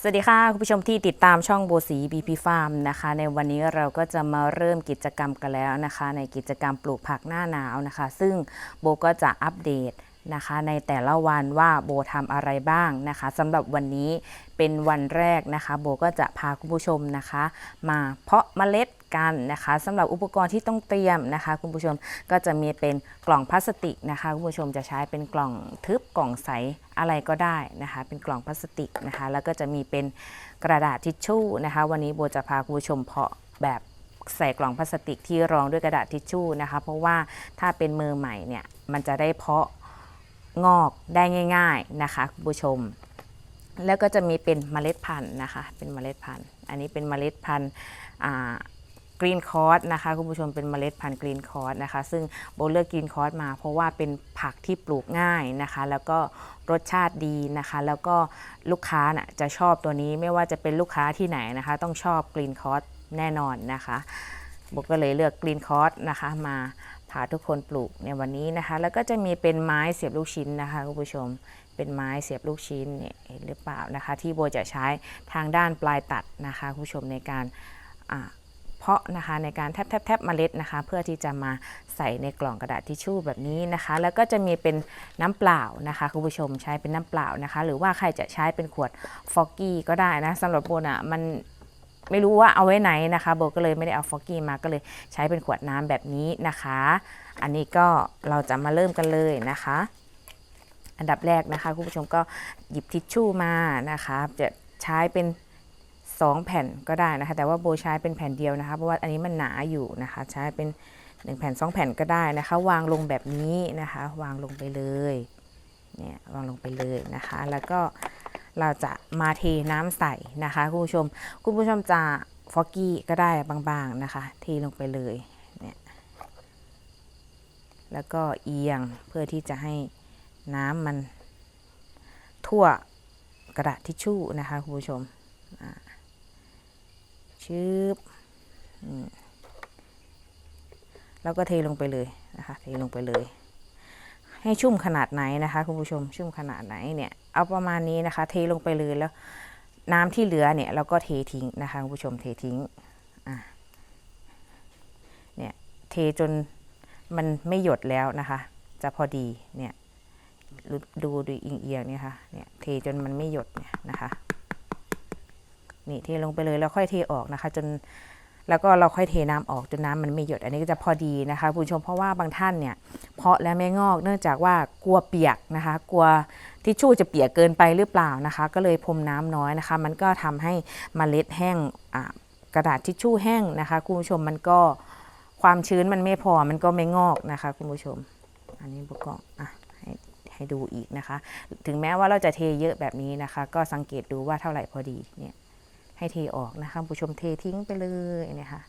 สวัสดีค่ะ คุณผู้ชมที่ติดตามช่องโบสีบพีฟาร์มนะคะ ในวันนี้เราก็จะมาเริ่มกิจกรรมกันแล้วนะคะ ในกิจกรรมปลูกผักหน้าหนาวนะคะ ซึ่งโบก็จะอัปเดตนะคะ ในแต่ละวันว่าโบทำอะไรบ้างนะคะสำหรับวันนี้เป็นวันแรกนะคะ โบก็จะพาคุณผู้ชมนะคะ มาเพาะเมล็ด กันนะคะสำหรับอุปกรณ์ที่ต้องเตรียมนะคะ คุณผู้ชมก็จะมีเป็นกล่องพลาสติกนะคะ คุณผู้ชมจะใช้เป็นกล่องทึบกล่องใสอะไรก็ได้นะคะ เป็นกล่องพลาสติกนะคะ แล้วก็จะมีเป็นกระดาษทิชชู่นะคะ วันนี้โบจะพาคุณผู้ชมเพาะแบบใส่กล่องพลาสติกที่รองด้วยกระดาษทิชชู่นะคะ เพราะว่าถ้าเป็นมือใหม่เนี่ยมันจะได้เพาะงอกได้ง่าย ๆนะคะคุณผู้ชม แล้วก็จะมีเป็นเมล็ดพันธุ์นะคะ เป็นเมล็ดพันธุ์ อันนี้เป็นเมล็ดพันธุ์ กรีนคอร์สนะคะคุณผู้ชมเป็นเมล็ดพันธุ์กรีนคอร์สนะคะซึ่งโบเลือกกรีนคอร์สมาเพราะว่าเป็นผักที่ปลูกง่ายนะคะ แล้วก็รสชาติดีนะคะ แล้วก็ลูกค้าน่ะจะชอบตัวนี้ไม่ว่าจะเป็นลูกค้าที่ไหนนะคะ ต้องชอบกรีนคอร์สแน่นอนนะคะโบก็เลยเลือกกรีนคอร์สนะคะมาพาทุกคนปลูกในวันนี้นะคะ แล้วก็จะมีเป็นไม้เสียบลูกชิ้นนะคะคุณผู้ชมเป็นไม้เสียบลูกชิ้นเนี่ยเห็นหรือเปล่านะคะ ที่โบจะใช้ทางด้านปลายตัดนะคะคุณผู้ชมในการอ่าเพาะนะคะ ในการแทบแทบแทบเมล็ดนะคะ เพื่อที่จะมาใส่ในกล่องกระดาษทิชชู่แบบนี้นะคะ แล้วก็จะมีเป็นน้ำเปล่านะคะคุณผู้ชมใช้เป็นน้ำเปล่านะคะ หรือว่าใครจะใช้เป็นขวดฟอกกี้ก็ได้นะสำหรับโบนะมันไม่รู้ว่าเอาไว้ไหนนะคะโบก็เลยไม่ได้เอาฟอกกี้มาก็เลยใช้เป็นขวดน้ำแบบนี้นะคะ อันนี้ก็เราจะมาเริ่มกันเลยนะคะ อันดับแรกนะคะคุณผู้ชมก็หยิบทิชชู่มานะคะ จะใช้เป็น 2 แผ่นก็ได้นะคะ แต่ว่าโบใช้เป็นแผ่นเดียวนะคะ เพราะว่าอันนี้มันหนาอยู่นะคะ ใช้เป็น 1 แผ่น 2 แผ่นก็ได้นะคะ วางลงแบบนี้นะคะ วางลงไปเลย เนี่ย วางลงไปเลยนะคะ แล้วก็เราจะมาเทน้ำใส่นะคะคุณผู้ชม คุณผู้ชมจะฟอกกี้ก็ได้บางๆนะคะเทลงไปเลยเนี่ยแล้วก็เอียงเพื่อที่จะให้น้ำมันทั่วกระดาษทิชชู่นะคะคุณผู้ชม ชืบแล้วก็เทลงไปเลยนะคะ เทลงไปเลย ให้ชุ่มขนาดไหนนะคะคุณผู้ชมชุ่มขนาดไหนเนี่ยเอาประมาณนี้นะคะ เทลงไปเลยแล้วน้ำที่เหลือเนี่ยเราก็เททิ้งนะคะคุณผู้ชมเททิ้งอะเนี่ยเทจนมันไม่หยดแล้วนะคะ จะพอดีเนี่ยดูดูเอียงๆเนี่ยค่ะเนี่ยเทจนมันไม่หยดเนี่ยนะคะ นี่เทลงไปเลยแล้วค่อยเทออกนะคะ จนแล้วก็เราค่อยเทน้ำออกจนน้ำมันไม่หยด อันนี้ก็จะพอดีนะคะคุณผู้ชมเพราะว่าบางท่านเนี่ยเพาะแล้วไม่งอกเนื่องจากว่ากลัวเปียกนะคะ กลัวทิชชู่จะเปียกเกินไปหรือเปล่านะคะ ก็เลยพรมน้ำน้อยนะคะ มันก็ทำให้มเมล็ดแห้งกระดาษทิชชู่แห้งนะคะคุณผู้ชมมันก็ความชื้นมันไม่พอมันก็ไม่งอกนะคะคุณผู้ชม อันนี้บุกก็อะให้ให้ดูอีกนะคะ ถึงแม้ว่าเราจะเทเยอะแบบนี้นะคะ ก็สังเกตดูว่าเท่าไหร่พอดีเนี่ย ให้เทออกนะคะผู้ชมเททิ้งไปเลยนี่ยค่ะ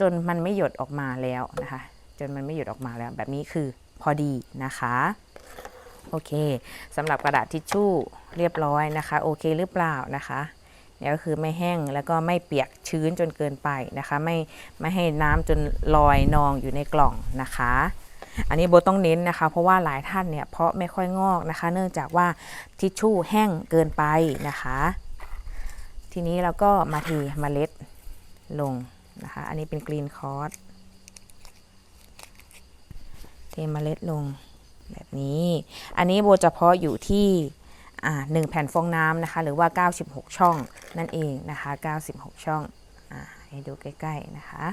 จนมันไม่หยดออกมาแล้วนะคะ จนมันไม่หยดออกมาแล้ว แบบนี้คือพอดีนะคะโอเคสำหรับกระดาษทิชชู่เรียบร้อยนะคะ โอเคหรือเปล่านะคะเนี่ยก็คือไม่แห้งแล้วก็ไม่เปียกชื้นจนเกินไปนะคะ ไม่ไม่ให้น้ำจนลอยนองอยู่ในกล่องนะคะ อันนี้โบต้องเน้นนะคะ เพราะว่าหลายท่านเนี่ยเพาะไม่ค่อยงอกนะคะ เนื่องจากว่าทิชชู่แห้งเกินไปนะคะ ทีนี้เราก็มาเทเมล็ดลงนะคะ อันนี้เป็นกรีนคอร์สเทมเมล็ดลงแบบนี้ อันนี้โบจะเพาะอยู่ที่หนึ่งแผ่นฟองน้ำนะคะ หรือว่า 96 ช่องนั่นเองนะคะ 96 ช่องอให้ดูใกล้ ๆ นะคะ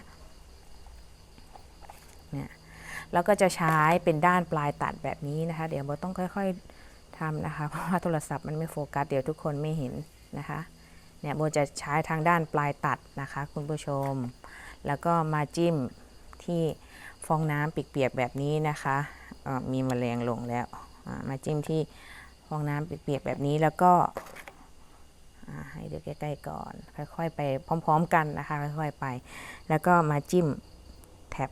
เนี่ยแล้วก็จะใช้เป็นด้านปลายตัดแบบนี้นะคะ เดี๋ยวโบต้องค่อย ๆทำนะคะ เพราะว่าโทรศัพท์มันไม่โฟกัส เดี๋ยวทุกคนไม่เห็นนะคะ เนี่ยโบจะใช้ทางด้านปลายตัดนะคะคุณผู้ชม แล้วก็มาจิ้มที่ฟองน้ำเปียกๆแบบนี้นะคะเอ่อมีแมลงลงแล้วมาจิ้มที่ฟองน้ำเปียกๆแบบนี้แล้วก็ให้ดูใกล้ๆก่อน ค่อย ๆ ไปพร้อม ๆ กันนะคะ ค่อยๆไป แล้วก็มาจิ้มแท็บ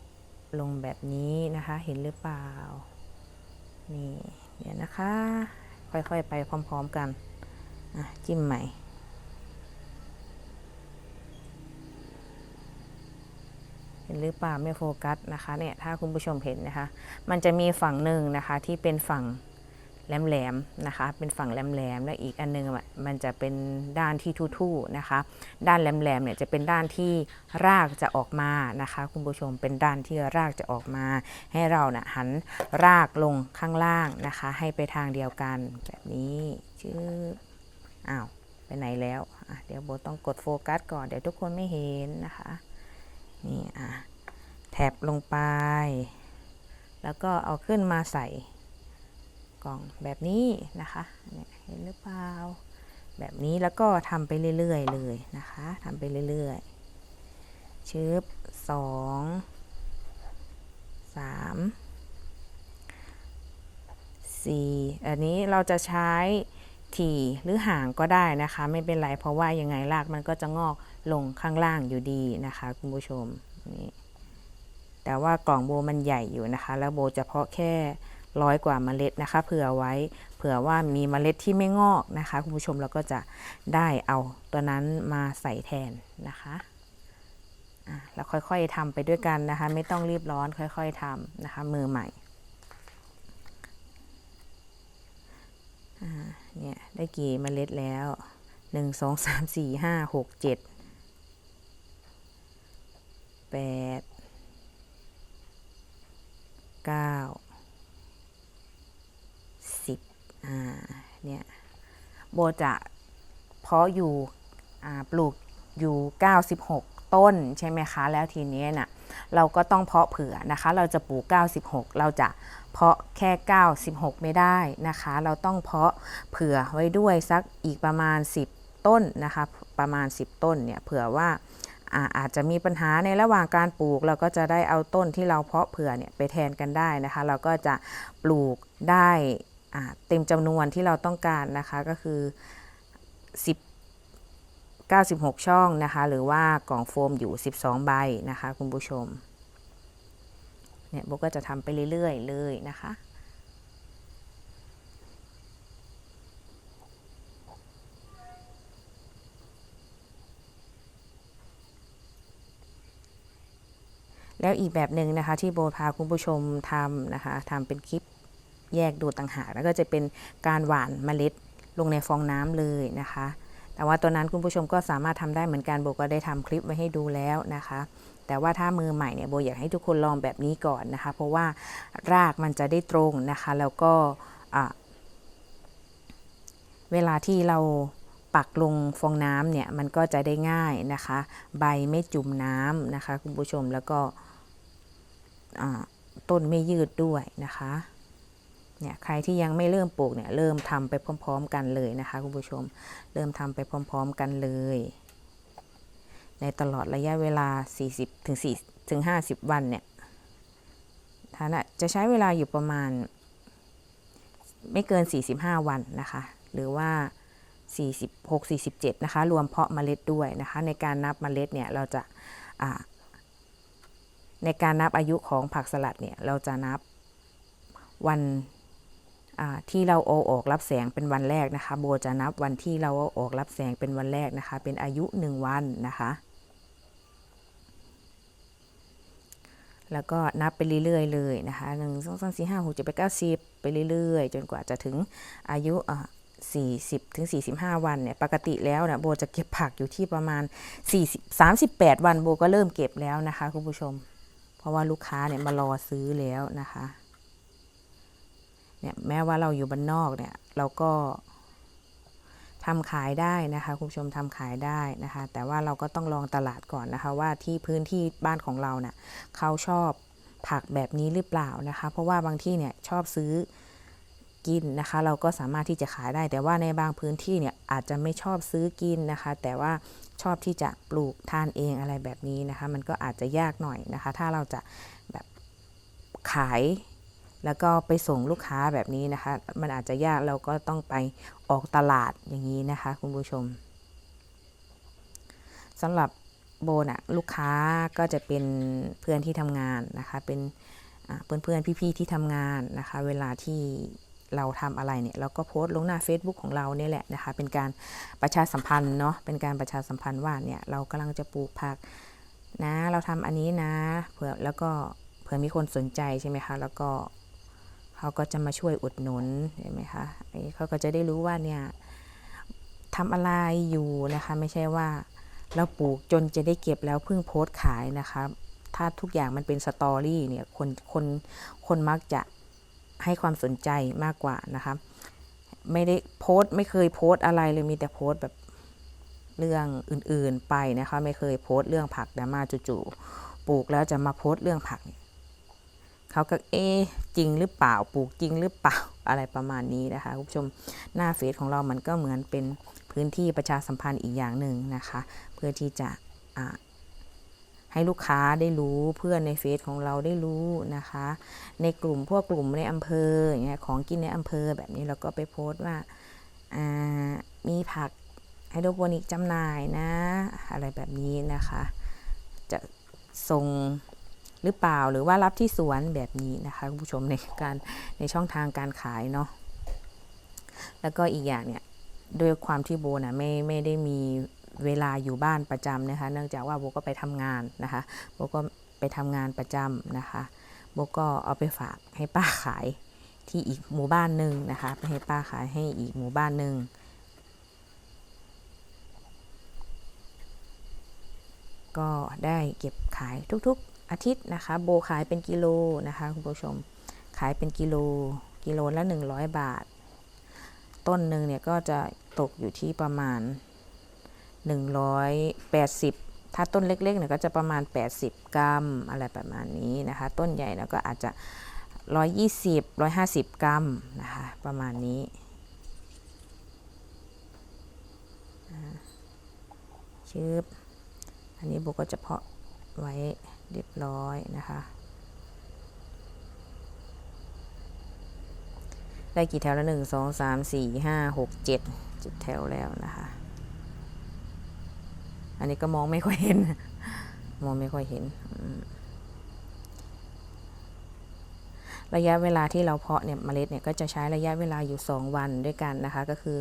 ลงแบบนี้นะคะ เห็นหรือเปล่า นี่ เดี๋ยวนะคะ ค่อยๆไปพร้อม ๆ กัน จิ้มใหม่ เห็นหรือเปล่าไม่โฟกัสนะคะเนี่ยถ้าคุณผู้ชมเห็นนะคะ มันจะมีฝั่งหนึ่งนะคะที่เป็นฝั่งแหลมๆนะคะ เป็นฝั่งแหลมๆแล้วอีกอันนึงมันจะเป็นด้านที่ทู่ๆนะคะ ด้านแหลมๆเนี่ยจะเป็นด้านที่รากจะออกมานะคะ คุณผู้ชมเป็นด้านที่รากจะออกมา ให้เรานะ่ะหันรากลงข้างล่างนะคะ ให้ไปทางเดียวกันแบบนี้ชื่ออ้าวไปไหนแล้วเดี๋ยวโบต้องกดโฟกัสก่อนเดี๋ยวทุกคนไม่เห็นนะคะ แท็บลงไป แล้วก็เอาขึ้นมาใส่กล่องแบบนี้นะคะเห็นหรือเปล่า แบบนี้แล้วก็ทำไปเรื่อยๆเลยนะคะทำไปเรื่อยๆชึบสองสามสี่อันนี้เราจะใช้ถี่หรือห่างก็ได้นะคะ ไม่เป็นไรเพราะว่ายังไงรากมันก็จะงอกลงข้างล่างอยู่ดีนะคะ คุณผู้ชมนี่ แต่ว่ากล่องโบมันใหญ่อยู่นะคะ แล้วโบจะเพาะแค่ร้อยกว่าเมล็ดนะคะ เผื่อไว้เผื่อว่ามีเมล็ดที่ไม่งอกนะคะ คุณผู้ชมเราก็จะได้เอาตัวนั้นมาใส่แทนนะคะแล้วค่อยๆทำไปด้วยกันนะคะ ไม่ต้องรีบร้อนค่อยๆทำนะคะ มือใหม่เนี่ยได้กี่เมล็ดแล้วหนึ่งสองสามสี่ห้าหกเจ็ดแปด เก้าสิบอ่าเนี่ยโบจะเพาะอยู่อ่าปลูกอยู่ 96 ต้นใช่ไหมคะ แล้วทีนี้น่ะเราก็ต้องเพาะเผื่อนะคะ เราจะปลูก 96 เราจะเพาะแค่ 96 ไม่ได้นะคะ เราต้องเพาะเผื่อไว้ด้วยสักอีกประมาณ 10 ต้นนะคะ ประมาณ 10 ต้นเนี่ยเผื่อว่า อาจจะมีปัญหาในระหว่างการปลูก เราก็จะได้เอาต้นที่เราเพาะเผื่อเนี่ยไปแทนกันได้นะคะ เราก็จะปลูกได้เต็มจำนวนที่เราต้องการนะคะก็คือ 10 96 ช่องนะคะ หรือว่ากล่องโฟมอยู่ 12 ใบนะคะ คุณผู้ชมเนี่ยโบก็จะทำไปเรื่อยๆเลยนะคะ แล้วอีกแบบหนึ่งนะคะที่โบพาคุณผู้ชมทำนะคะทำเป็นคลิปแยกดูต่างหากแล้วก็จะเป็นการหว่านเมล็ดลงในฟองน้ำเลยนะคะ แต่ว่าตัวนั้นคุณผู้ชมก็สามารถทำได้เหมือนกันโบก็ได้ทำคลิปไว้ให้ดูแล้วนะคะ แต่ว่าถ้ามือใหม่เนี่ยโบอยากให้ทุกคนลองแบบนี้ก่อนนะคะ เพราะว่ารากมันจะได้ตรงนะคะ แล้วก็เวลาที่เราปักลงฟองน้ำเนี่ยมันก็จะได้ง่ายนะคะ ใบไม่จุ่มน้ำนะคะ คุณผู้ชมแล้วก็ ต้นไม่ยืดด้วยนะคะเนี่ยใครที่ยังไม่เริ่มปลูกเนี่ยเริ่มทำไปพร้อม ๆ กันเลยนะคะคุณผู้ชม เริ่มทำไปพร้อม ๆ กันเลย ในตลอดระยะเวลา 40ถึง4ถึง50 วันเนี่ยท่านจะใช้เวลาอยู่ประมาณ ไม่เกิน 45 วันนะคะ หรือว่า 46 47 นะคะ รวมเพาะเมล็ดด้วยนะคะ ในการนับเมล็ดเนี่ยเราจะ ในการนับอายุของผักสลัดเนี่ยเราจะนับวันที่เราเอออกรับแสงเป็นวันแรกนะคะ โบจะนับวันที่เราเอออกรับแสงเป็นวันแรกนะคะ เป็นอายุ 1 วันนะคะ แล้วก็นับไปเรื่อยๆเลยนะคะหนึ่งสองสามสี่ห้าหกเจ็ดแปดเก้าสิบไปเรื่อยๆ จนกว่าจะถึงอายุอ่าสี่สิบถึงสี่สิบห้าวันเนี่ย ปกติแล้วเนี่ยโบจะเก็บผักอยู่ที่ประมาณสี่สิบสามสิบแปดวันโบก็เริ่มเก็บแล้วนะคะคุณผู้ชม ราะว่าลูกค้าเนี่ยมารอซื้อแล้วนะคะ เนี่ยแม้ว่าเราอยู่บ้านนอกเนี่ยเราก็ทำขายได้นะคะคุณผู้ชมทำขายได้นะคะ แต่ว่าเราก็ต้องลองตลาดก่อนนะคะ ว่าที่พื้นที่บ้านของเราเนี่ยเขาชอบผักแบบนี้หรือเปล่านะคะ เพราะว่าบางที่เนี่ยชอบซื้อกินนะคะ เราก็สามารถที่จะขายได้ แต่ว่าในบางพื้นที่เนี่ยอาจจะไม่ชอบซื้อกินนะคะ แต่ว่า ชอบที่จะปลูกทานเองอะไรแบบนี้นะคะ มันก็อาจจะยากหน่อยนะคะ ถ้าเราจะแบบขายแล้วก็ไปส่งลูกค้าแบบนี้นะคะ มันอาจจะยากเราก็ต้องไปออกตลาดอย่างนี้นะคะคุณผู้ชมสำหรับโบนะลูกค้าก็จะเป็นเพื่อนที่ทำงานนะคะ เป็นเพื่อนเพื่อนพี่ๆที่ทำงานนะคะ เวลาที่ เราทำอะไรเนี่ยเราก็โพสต์ลงหน้า Facebook ของเราเนี่ยแหละนะคะ เป็นการประชาสัมพันธ์เนาะเป็นการประชาสัมพันธ์ว่าเนี่ยเรากำลังจะปลูกผักนะ เราทำอันนี้นะเผื่อแล้วก็เผื่อมีคนสนใจใช่ไหมคะ แล้วก็เขาก็จะมาช่วยอุดหนุนเห็นไหมคะไอ้เขาก็จะได้รู้ว่าเนี่ยทำอะไรอยู่นะคะ ไม่ใช่ว่าเราปลูกจนจะได้เก็บแล้วเพิ่งโพสต์ขายนะคะ ถ้าทุกอย่างมันเป็นสตอรี่เนี่ยคนคนคนมักจะ ให้ความสนใจมากกว่านะคะไม่ได้โพสต์ไม่เคยโพสต์อะไรเลยมีแต่โพสต์แบบเรื่องอื่นๆไปนะคะไม่เคยโพสต์เรื่องผักแต่มาจู่ๆปลูกแล้วจะมาโพสต์เรื่องผักเขาก็เอ๊จริงหรือเปล่าปลูกจริงหรือเปล่าอะไรประมาณนี้นะคะคุณผู้ชมหน้าเฟซของเรามันก็เหมือนเป็นพื้นที่ประชาสัมพันธ์อีกอย่างหนึ่งนะคะ เพื่อที่จะ ให้ลูกค้าได้รู้เพื่อนในเฟซของเราได้รู้นะคะ ในกลุ่มพวกกลุ่มในอำเภออย่างเงี้ยของกินในอำเภอแบบนี้เราก็ไปโพสต์ว่ามีผักไฮโดรโปนิกจำหน่ายนะ อะไรแบบนี้นะคะ จะส่งหรือเปล่าหรือว่ารับที่สวนแบบนี้นะคะคุณผู้ชมในการในช่องทางการขายเนาะแล้วก็อีกอย่างเนี่ยด้วยความที่โบนะไม่ไม่ได้มี เวลาอยู่บ้านประจำนะคะ เนื่องจากว่าโบก็ไปทำงานนะคะโบก็ไปทำงานประจำนะคะโบก็เอาไปฝากให้ป้าขายที่อีกหมู่บ้านหนึ่งนะคะไปให้ป้าขายให้อีกหมู่บ้านหนึ่งก็ได้เก็บขายทุกๆอาทิตย์นะคะ โบขายเป็นกิโลนะคะคุณผู้ชมขายเป็นกิโลกิโลละ 100 บาท ต้นหนึ่งเนี่ยก็จะตกอยู่ที่ประมาณ 180 ถ้าต้นเล็กๆเนี่ยก็จะประมาณ 80 กรัม อะไรประมาณนี้นะคะ ต้นใหญ่แล้วก็อาจจะ 120 150 กรัมนะคะประมาณนี้ชืบอันนี้โบก็จะเพาะไว้เรียบร้อยนะคะได้กี่แถวแล้วหนึ่งสองสามสี่ห้าหกเจ็ดเจ็ดแถวแล้วนะคะ นนี้ก็มองไม่ค่อยเห็น มองไม่ค่อยเห็น ระยะเวลาที่เราเพาะเนี่ยเมล็ดเนี่ยก็จะใช้ระยะเวลาอยู่ 2 วันด้วยกันนะคะ ก็คือ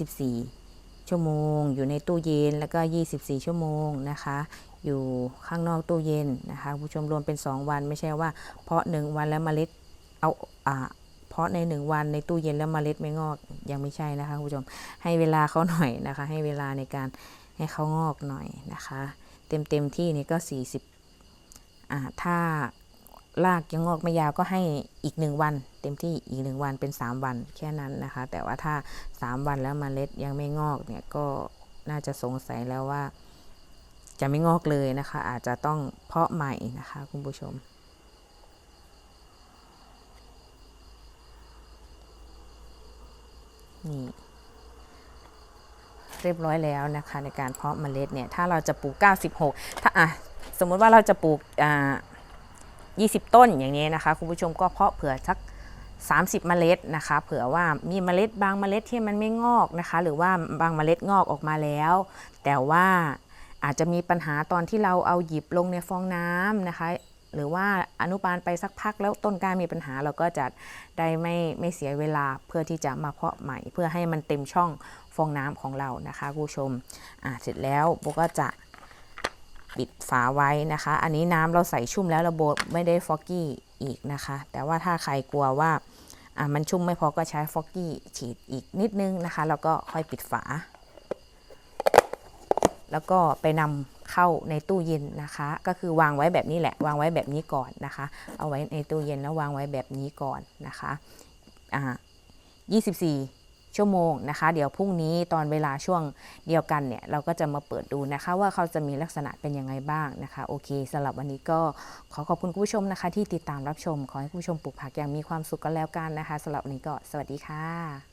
24 ชั่วโมง อยู่ในตู้เย็นแล้วก็ 24 ชั่วโมงนะคะ อยู่ข้างนอกตู้เย็นนะคะผู้ชมรวมเป็น 2 วันไม่ใช่ว่า เพาะ 1 วันแล้วเมล็ดเอาอ่าเพราะในหนึ่งวันในตู้เย็นแล้วเมล็ดไม่งอกยังไม่ใช่นะคะคุณผู้ชมให้เวลาเขาหน่อยนะคะ ให้เวลาในการ ให้เขางอกหน่อยนะคะ เต็มเต็มที่นี่ก็ 40อ่าถ้ารากยังงอกไม่ยาวก็ให้อีกหนึ่งวัน เต็มที่อีกหนึ่งวันเป็น 3 วันแค่นั้นนะคะ แต่ว่าถ้า 3 วันแล้วเมล็ดยังไม่งอกเนี่ยก็น่าจะสงสัยแล้วว่าจะไม่งอกเลยนะคะ อาจจะต้องเพาะใหม่นะคะ คุณผู้ชม นี่ เรียบร้อยแล้วนะคะ ในการเพาะเมล็ดเนี่ยถ้าเราจะปลูก 96 ถ้าอะสมมุติว่าเราจะปลูกอ่า20 ต้นอย่างนี้นะคะคุณผู้ชมก็เพาะเผื่อสัก30 เมล็ดนะคะเผื่อว่ามีเมล็ดบางเมล็ดที่มันไม่งอกนะคะ หรือว่าบางเมล็ดงอกออกมาแล้ว แต่ว่าอาจจะมีปัญหาตอนที่เราเอาหยิบลงในฟองน้ำนะคะ หรือว่าอนุบาลไปสักพักแล้วต้นกล้ามีปัญหาเราก็จะได้ไม่ไม่เสียเวลาเพื่อที่จะมาเพาะใหม่ เพื่อให้มันเต็มช่องฟองน้ำของเรานะคะคุณผู้ชมอ่าเสร็จแล้วโบก็จะปิดฝาไว้นะคะ อันนี้น้ำเราใส่ชุ่มแล้วระบบไม่ได้ฟอกกี้อีกนะคะ แต่ว่าถ้าใครกลัวว่าอ่ามันชุ่มไม่พอก็ใช้ฟอกกี้ฉีดอีกนิดนึงนะคะแล้วก็ค่อยปิดฝา แล้วก็ไปนำเข้าในตู้เย็นนะคะ ก็คือวางไว้แบบนี้แหละ วางไว้แบบนี้ก่อนนะคะ เอาไว้ในตู้เย็นแล้ววางไว้แบบนี้ก่อนนะคะอ่า24 ชั่วโมงนะคะ เดี๋ยวพรุ่งนี้ตอนเวลาช่วงเดียวกันเนี่ย เราก็จะมาเปิดดูนะคะว่าเขาจะมีลักษณะเป็นยังไงบ้างนะคะ โอเคสำหรับวันนี้ก็ขอขอบคุณผู้ชมนะคะ ที่ติดตามรับชม ขอให้ผู้ชมปลูกผักอย่างมีความสุขกันแล้วกันนะคะสำหรับวันนี้ก็สวัสดีค่ะ